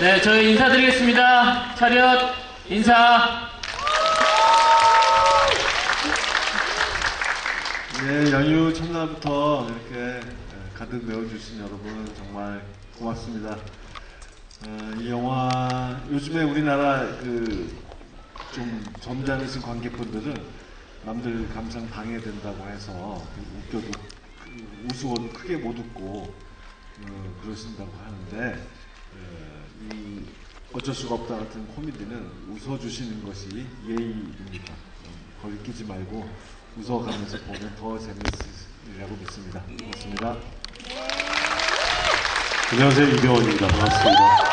네, 저희 인사드리겠습니다. 차렷, 인사. 네, 연휴 첫날부터 이렇게 가득 메워주신 여러분 정말 고맙습니다. 어, 이 영화 요즘에 우리나라 그 좀 점잖으신 관객분들은 남들 감상 방해된다고 해서 그 웃겨도 그 우스워도 크게 못 웃고 어, 그러신다고 하는데 어, 이 어쩔 수가 없다 같은 코미디는 웃어주시는 것이 예의입니다. 어, 거리 끼지 말고 웃어가면서 보면 더 재밌으리라고 믿습니다. 고맙습니다. 안녕하세요 이병헌입니다. 반갑습니다.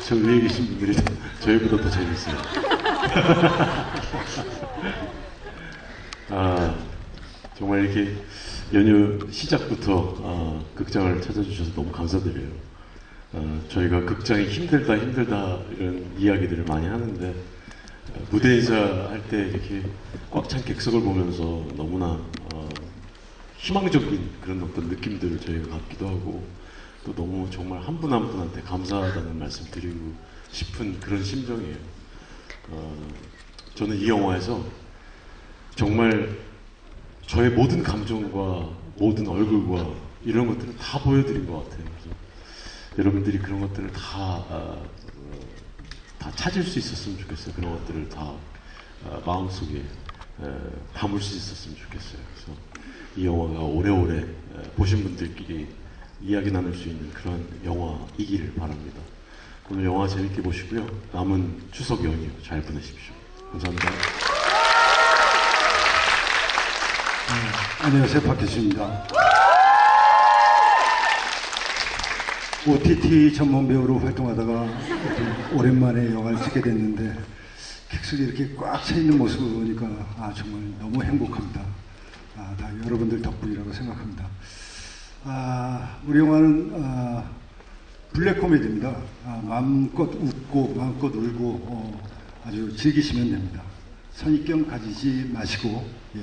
저 위에 계신 분들이 저희보다 더 재밌어요. 아 정말 이렇게 연휴 시작부터 아, 극장을 찾아주셔서 너무 감사드려요. 아, 저희가 극장이 힘들다 힘들다 이런 이야기들을 많이 하는데 아, 무대 인사 할 때 이렇게 꽉 찬 객석을 보면서 너무나 어, 희망적인 그런 어떤 느낌들을 저희가 갖기도 하고 또 너무 정말 한 분한 분한테 감사하다는 말씀 드리고 싶은 그런 심정이에요. 어, 저는 이 영화에서 정말 저의 모든 감정과 모든 얼굴과 이런 것들을 다 보여드린 것 같아요. 여러분들이 그런 것들을 다, 아, 어, 다 찾을 수 있었으면 좋겠어요. 그런 것들을 다 아, 마음속에 에, 담을 수 있었으면 좋겠어요. 그래서 이 영화가 오래오래 에, 보신 분들끼리 이야기 나눌 수 있는 그런 영화이기를 바랍니다. 오늘 영화 재밌게 보시고요. 남은 추석 연휴 잘 보내십시오. 감사합니다. 안녕하세요 박혜수입니다. OTT 전문 배우로 활동하다가 오랜만에 영화를 찍게 됐는데 객석이 이렇게 꽉 차 있는 모습을 보니까 아 정말 너무 행복합니다. 아, 다 여러분들 덕분이라고 생각합니다. 아, 우리 영화는 아, 블랙 코미디입니다. 아, 마음껏 웃고 마음껏 울고 어, 아주 즐기시면 됩니다. 선입견 가지지 마시고 예,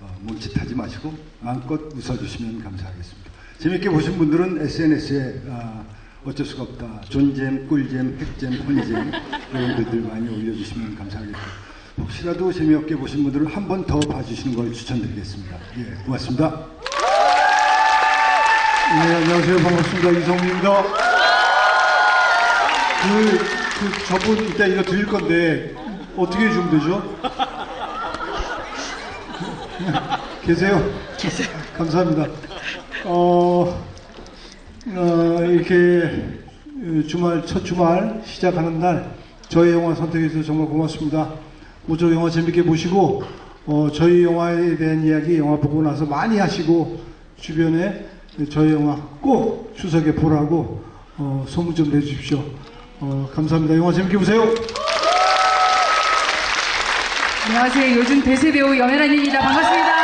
어, 멈칫하지 마시고 마음껏 웃어주시면 감사하겠습니다. 재밌게 보신 분들은 SNS에 아, 어쩔 수가 없다 존잼, 꿀잼, 핵잼, 허니잼 이런 글들 많이 올려주시면 감사하겠습니다. 혹시라도 재미없게 보신 분들은 한 번 더 봐주시는 걸 추천드리겠습니다. 예, 고맙습니다. 네, 안녕하세요. 반갑습니다. 이성민입니다. 그, 그, 저분 이따 이거 드릴 건데, 어떻게 해주면 되죠? 계세요? 계세요. 감사합니다. 어, 어, 이렇게 주말, 첫 주말 시작하는 날, 저희 영화 선택해주셔서 정말 고맙습니다. 모쪼 영화 재밌게 보시고, 어, 저희 영화에 대한 이야기 영화 보고 나서 많이 하시고, 주변에 저희 영화 꼭 추석에 보라고 어, 소문 좀 내주십시오. 어, 감사합니다. 영화 재밌게 보세요. 안녕하세요. 요즘 대세 배우 염혜란입니다. 반갑습니다.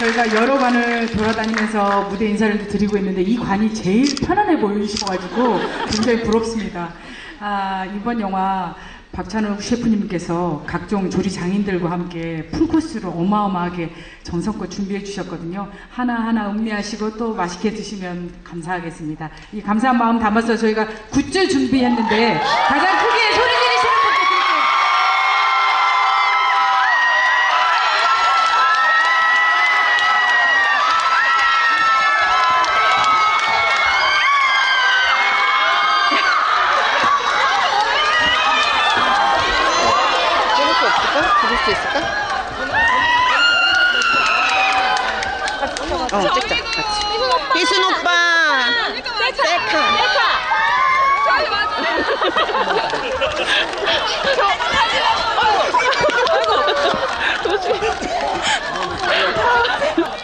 네, 저희가 여러 관을 돌아다니면서 무대 인사를 드리고 있는데 이 관이 제일 편안해 보이셔가지고 굉장히 부럽습니다. 아, 이번 영화 박찬욱 셰프님께서 각종 조리 장인들과 함께 풀코스로 어마어마하게 정성껏 준비해 주셨거든요. 하나하나 음미하시고 또 맛있게 드시면 감사하겠습니다. 이 감사한 마음 담아서 저희가 굿즈 준비했는데 가장 크게 소리 지르시는 분께 드릴게요. 찍을 수 없을까? 찍을 수 있을까? 어, 찍자, 같이. 희순 오빠! 셀카!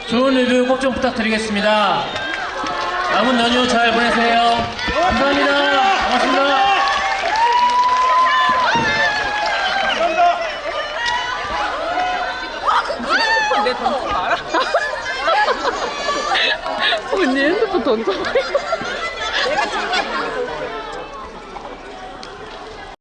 좋은 리뷰 꼭 좀 부탁드리겠습니다. 남은 연휴 잘 보내세요. 알아? 언니 핸드폰 던져버려.